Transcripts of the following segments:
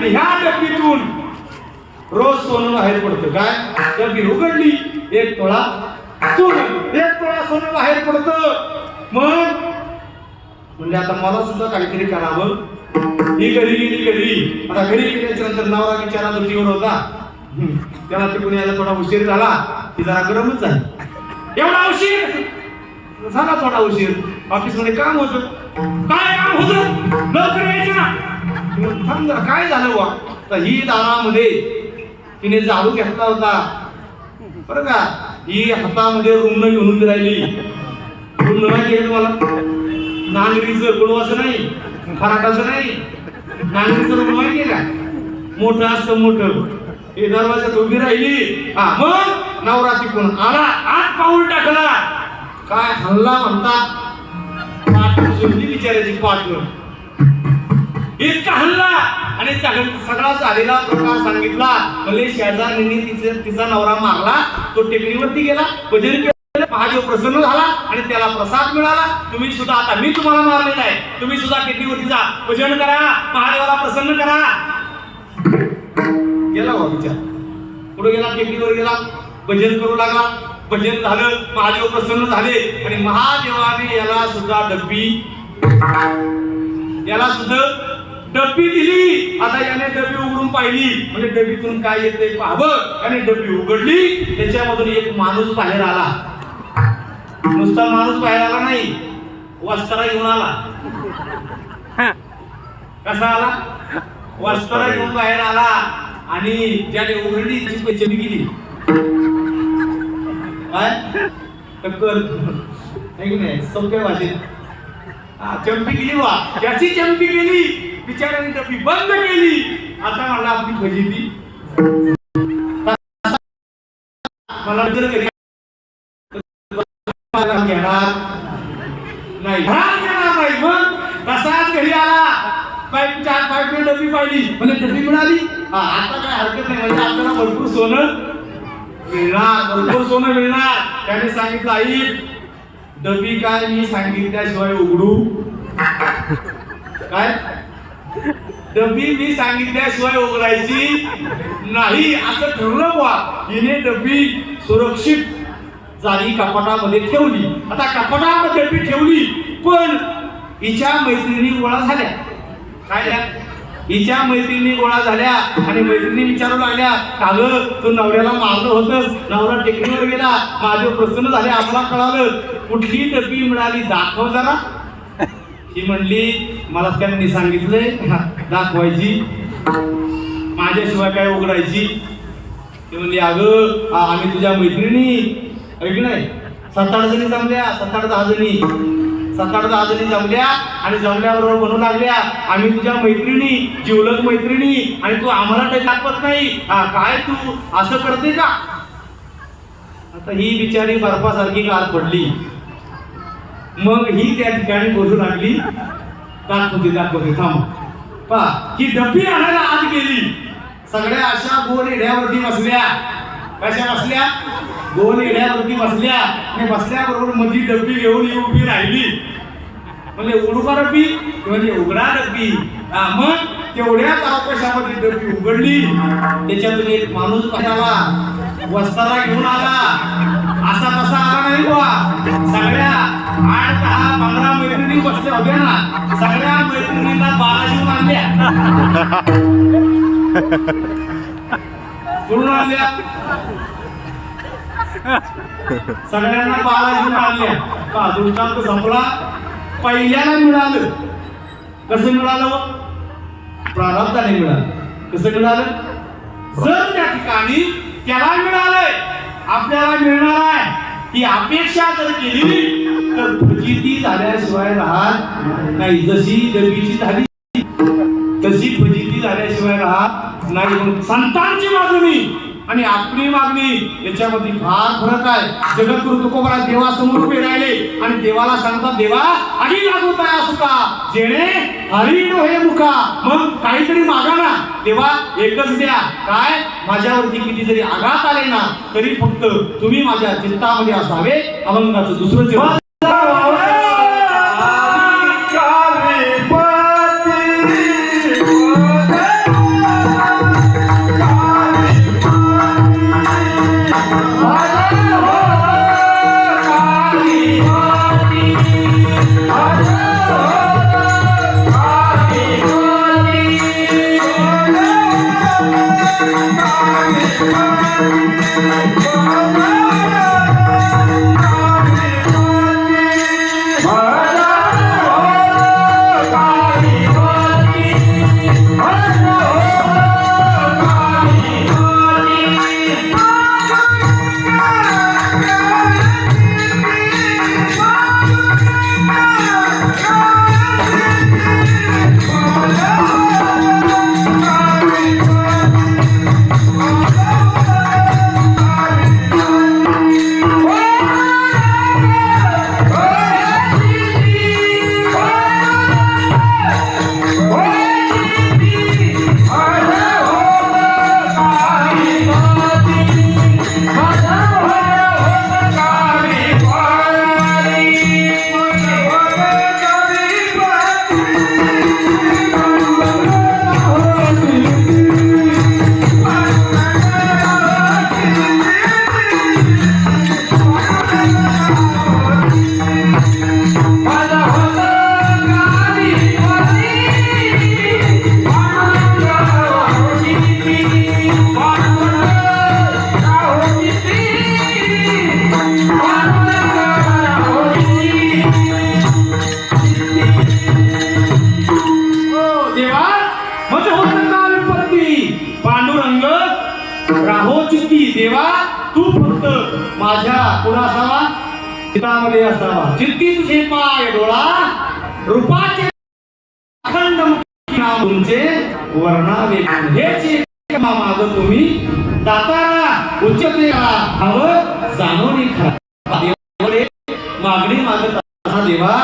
आणि ह्या डब्बीतून रोज सोनं बाहेर पडतं. काय? डब्बी उघडली एक तोळा सोनं एक तोळा सोनं बाहेर पडतं. मग? म्हणजे आता मला सुद्धा काहीतरी करावं. ही घरी गेली घरी. आता घरी गेल्याच्यानंतर नवरा विचारा दुखीवर होता. त्याला तिकडून यायला थोडा उशीर झाला. ती जरा गरमच झाली. एवढा उशीर? झाला थोडा उशीर. ऑफिसमध्ये काम होत. काय काम होत? मग काय झालं बुवा? तर ही दारामध्ये तिने झाडू घेतला होता. बरं का? ही हातामध्ये रुग्ण घेऊन उभी राहिली. रुग्ण माहिती आहे तुम्हाला? नांगरीचं गुळवाचं नाही फराटाचं नाही. नांगरीचं रुग्ण माहिती आहे का? मोठं असतं मोठं. हे दरवाजात उभी राहिली. हा मग नवरा तिकडून आला आत पाऊल टाकला. काय हल्ला म्हणतात पाठ सोडली पाठ. इतका हल्ला? आणि सगळा झालेला प्रकार सांगितला. भले शेजारीने तिचा तिचा नवरा मारला तो टेकडीवरती गेला भजन महादेव प्रसन्न झाला आणि त्याला प्रसाद मिळाला. तुम्ही सुद्धा आता मी तुम्हाला मारलेला आहे. तुम्ही सुद्धा टेकडीवरती जा. भजन करा महादेवाला प्रसन्न करा. गेला बा विचार. पुढे गेला? टेकडीवर गेला. भजन करू लागला. भजन झालं महादेव प्रसन्न झाले. आणि महादेवाने याला सुद्धा डब्बी याला सुद्धा डब्बी दिली. आता याने डब्बी उघडून पाहिली. म्हणजे डब्बीतून काय येते पाहावं आणि डब्बी उघडली. त्याच्यामधून एक माणूस बाहेर आला. नुसता माणूस बाहेर आला नाही. वस्त्रा घेऊन आला. कसा आला? वस्त्रा घेऊन बाहेर आला. आणि ज्याने उघडली त्याची पैचणी गेली काय? टक्कर है की नाही? सोप्या भाषेत. हा, चंपी गेली वा त्याची चंपी गेली. बिचाराने डबी बंद केली. आता मला आपली फजिती मला जर घरी घेणार नाही. मग तसाच घरी आला. पाईप चार पाईप डबी पाहिली. म्हणजे डबी मिळाली. हा, आता काय हरकत नाही. म्हणजे आपल्याला भरपूर सोनं मिळणार. भरपूर सोनं मिळणार. त्याने सांगितलं आई डबी काय मी सांगितल्याशिवाय उघडू? काय? डबी मी सांगितल्याशिवाय उघडायची नाही असं ठरलं बा हिने डबी सुरक्षित जागी कपाटामध्ये ठेवली. आता कपाटामध्ये डबी ठेवली पण हिच्या मैत्रिणी गोळा झाल्या. काय झाल्या? हिच्या मैत्रिणी गोळा झाल्या आणि मैत्रिणी विचारू लागल्या काल तू नवऱ्याला मारलं होतस. नवरा टेकडीवर गेला. माझे प्रसन्न झाले आम्हाला कळालं. कुठली डबी मिळाली दाखव जरा. ही म्हणली मला त्यांनी सांगितलंय दाखवायची. माझ्याशिवाय काय उघडायची? ती म्हणली अगं आम्ही तुझ्या मैत्रिणी ऐक नाही? सात आठ जणी जमल्या सात आठ दहा जणी. सात आठ दहा जणी जमल्या आणि जमल्याबरोबर म्हणू लागल्या आम्ही तुझ्या मैत्रिणी जिवलग मैत्रिणी आणि तू आम्हाला काही दाखवत नाही. हा, काय तू? असं करते का? आता ही बिचारी बर्फासारखी गार पडली. मग ही त्या ठिकाणी बोलू लागली. दाखवते दाखवते थांब. पा की डब्बी आणायला आत गेली. सगळ्या अशा गोल येड्यावरती बसल्या. कशा बसल्या? गोल येड्यावरती बसल्या. आणि बसल्याबरोबर मधी डब्बी घेऊन ही उभी राहिली. म्हणजे उडू का डब्बी म्हणजे उघडा डब्बी. हा, मग तेवढ्या अवकाशामध्ये डब्बी उघडली. त्याच्यातून एक माणूस बाहेर आला घेऊन आला. असा तसा आला नाही बुवा. सगळ्या आठ दहा पंधरा मैत्रिणी बसल्या होत्या ना सगळ्या मैत्रिणींना बालाजी मानल्या पूर्ण आल्या सगळ्यांना बालाजी मानल्या का दृष्टांत संपला पहिल्याला मिळालं कसं मिळालं प्रारब्धाने मिळालं कसं मिळालं जर त्या ठिकाणी त्याला मिळालंय आपल्याला मिळणार आहे. ही अपेक्षा जर केली तर फजिती झाल्याशिवाय राहत नाही. जशी गरिबीची झाली तशी फजिती झाल्याशिवाय राहत नाही. संतांची मागणी आणि आपली मागणी याच्यामध्ये फार फरक आहे. जगद्गुरु तुकोबरा देवासमोर उभे राहिले आणि देवाला सांगतात देवा आधी लागत आहे असू का? जेणे हरी हे मुखा मग काहीतरी मागा ना. देवा एकच द्या. काय? माझ्यावरती किती जरी आघात आले ना तरी फक्त तुम्ही माझ्या चित्तामध्ये असावे. अभंगाचं दुसरं जेव्हा राहो चित्ती देवा तू फक्त माझ्या कुणा असावा चितामध्ये असावा. चित्ती तुझे पाय डोळा रूपाचे अखंड नाम तुमचे वर्णावे. हेच माग तुम्ही दातारा उच्चतेला हवं जाणवणी खरा देवाकडे मागणी मागत असा देवा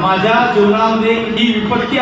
माझ्या जीवनामध्ये ही विपत्ती